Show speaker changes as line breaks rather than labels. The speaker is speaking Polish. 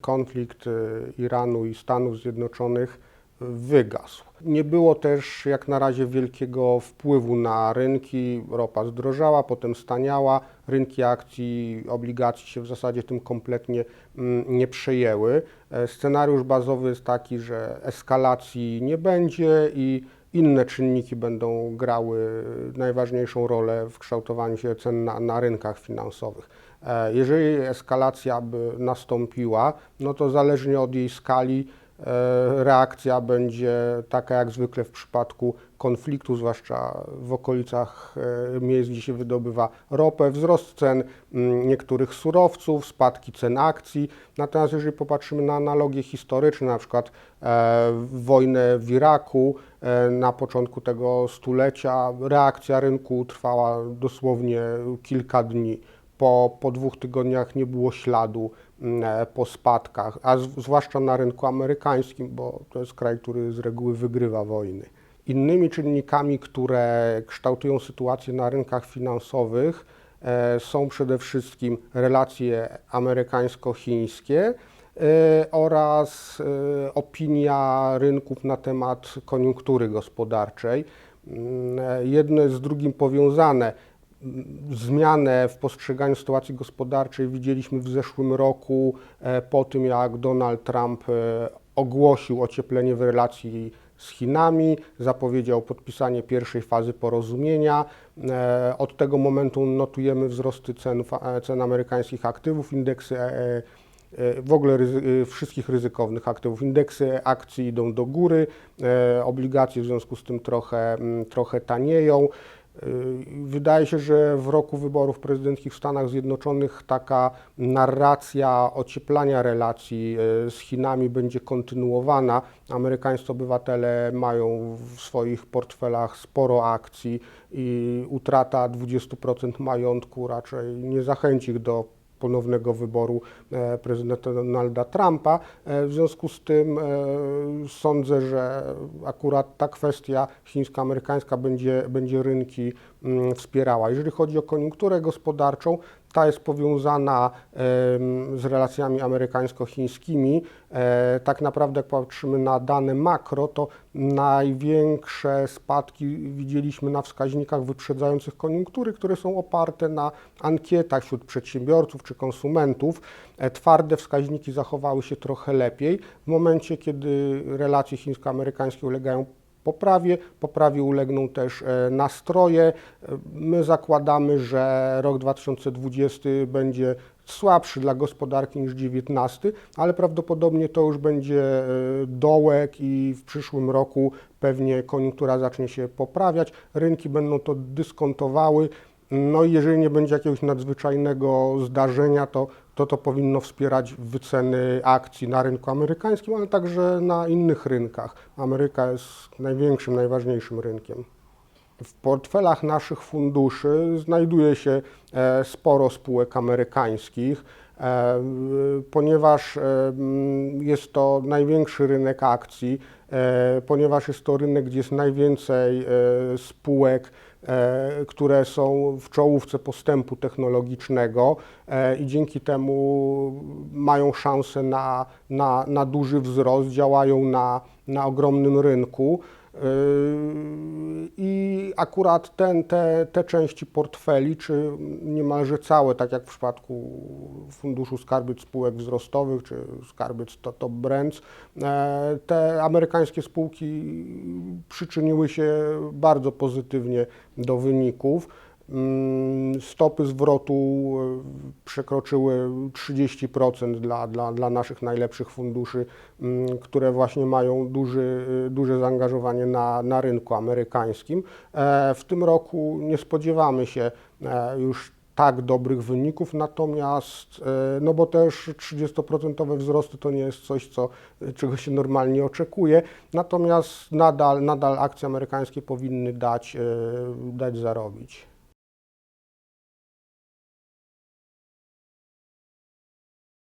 konflikt y, Iranu i Stanów Zjednoczonych wygasł. Nie było też jak na razie wielkiego wpływu na rynki. Ropa zdrożała, potem staniała. Rynki akcji, obligacji się w zasadzie tym kompletnie mm, nie przejęły. E, Scenariusz bazowy jest taki, że eskalacji nie będzie i inne czynniki będą grały najważniejszą rolę w kształtowaniu się cen na, na rynkach finansowych. E, Jeżeli eskalacja by nastąpiła, no to zależnie od jej skali reakcja będzie taka jak zwykle w przypadku konfliktu, zwłaszcza w okolicach e, miejsc, gdzie się wydobywa ropę, wzrost cen mm, niektórych surowców, spadki cen akcji. Natomiast jeżeli popatrzymy na analogie historyczne, na przykład e, wojnę w Iraku e, na początku tego stulecia, reakcja rynku trwała dosłownie kilka dni. Po, po dwóch tygodniach nie było śladu mm, e, po spadkach, a zwłaszcza na rynku amerykańskim, bo to jest kraj, który z reguły wygrywa wojny. Innymi czynnikami, które kształtują sytuację na rynkach finansowych, e, są przede wszystkim relacje amerykańsko-chińskie e, oraz opinia rynków na temat koniunktury gospodarczej. Mm, Jedno jest z drugim powiązane. Zmianę w postrzeganiu sytuacji gospodarczej widzieliśmy w zeszłym roku e, po tym, jak Donald Trump e, ogłosił ocieplenie w relacji z Chinami, zapowiedział podpisanie pierwszej fazy porozumienia. E, Od tego momentu notujemy wzrosty cen, cen amerykańskich aktywów, indeksy w ogóle ryzy, wszystkich ryzykownych aktywów. Indeksy akcji idą do góry, obligacje w związku z tym trochę, mm, trochę tanieją. E, Wydaje się, że w roku wyborów prezydenckich w Stanach Zjednoczonych taka narracja ocieplania relacji e, z Chinami będzie kontynuowana. Amerykańscy obywatele mają w swoich portfelach sporo akcji i utrata 20% majątku raczej nie zachęci ich do ponownego wyboru e, prezydenta Donalda Trumpa. E, W związku z tym e, sądzę, że akurat ta kwestia chińsko-amerykańska będzie, będzie rynki mm, wspierała. Jeżeli chodzi o koniunkturę gospodarczą, ta jest powiązana z relacjami amerykańsko-chińskimi. E, Tak naprawdę, jak patrzymy na dane makro, to największe spadki widzieliśmy na wskaźnikach wyprzedzających koniunktury, które są oparte na ankietach wśród przedsiębiorców czy konsumentów. E, Twarde wskaźniki zachowały się trochę lepiej. W momencie, kiedy relacje chińsko-amerykańskie ulegają poprawie. Poprawie ulegną też e, nastroje. E, My zakładamy, że rok 2020 będzie słabszy dla gospodarki niż 2019, ale prawdopodobnie to już będzie e, dołek i w przyszłym roku pewnie koniunktura zacznie się poprawiać. Rynki będą to dyskontowały. No i jeżeli nie będzie jakiegoś nadzwyczajnego zdarzenia, to to, to powinno wspierać wyceny akcji na rynku amerykańskim, ale także na innych rynkach. Ameryka jest największym, najważniejszym rynkiem. W portfelach naszych funduszy znajduje się e, sporo spółek amerykańskich, ponieważ e, jest to największy rynek akcji, e, ponieważ jest to rynek, gdzie jest najwięcej e, spółek, e, które są w czołówce postępu technologicznego e, i dzięki temu mają szansę na, na, na duży wzrost, działają na, na ogromnym rynku. Yy, I akurat ten, te, te części portfeli, czy niemalże całe, tak jak w przypadku Funduszu Skarbiec Spółek Wzrostowych, czy Skarbiec to- Top Brands, e, te amerykańskie spółki przyczyniły się bardzo pozytywnie do wyników. Mm, Stopy zwrotu e, przekroczyły 30% dla, dla, dla naszych najlepszych funduszy, mm, które właśnie mają duży, e, duże zaangażowanie na, na rynku amerykańskim. E, W tym roku nie spodziewamy się już tak dobrych wyników, natomiast, no bo też 30% wzrosty to nie jest coś, co, czego się normalnie oczekuje, natomiast nadal, nadal akcje amerykańskie powinny dać, dać zarobić.